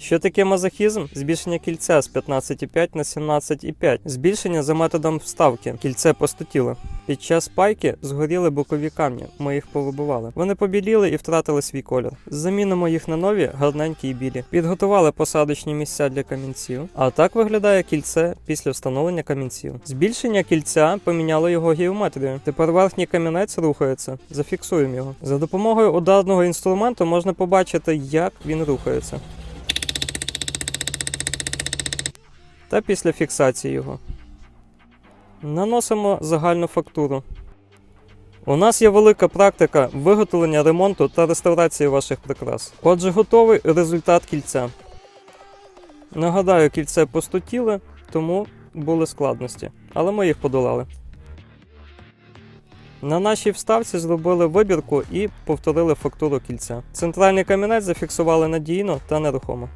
Що таке мазохізм? Збільшення кільця з 15,5 на 17,5. Збільшення за методом вставки. Кільце постатіло. Під час пайки згоріли бокові камні. Ми їх повибивали. Вони побіліли і втратили свій колір. Замінимо їх на нові, гарненькі і білі. Підготували посадочні місця для камінців. А так виглядає кільце після встановлення камінців. Збільшення кільця поміняло його геометрію. Тепер верхній камінець рухається. Зафіксуємо його. За допомогою ударного інструменту можна побачити, як він рухається. Та після фіксації його. Наносимо загальну фактуру. У нас є велика практика виготовлення ремонту та реставрації ваших прикрас. Отже, готовий результат кільця. Нагадаю, кільце постутіле, тому були складності, але ми їх подолали. На нашій вставці зробили вибірку і повторили фактуру кільця. Центральний камінець зафіксували надійно та нерухомо.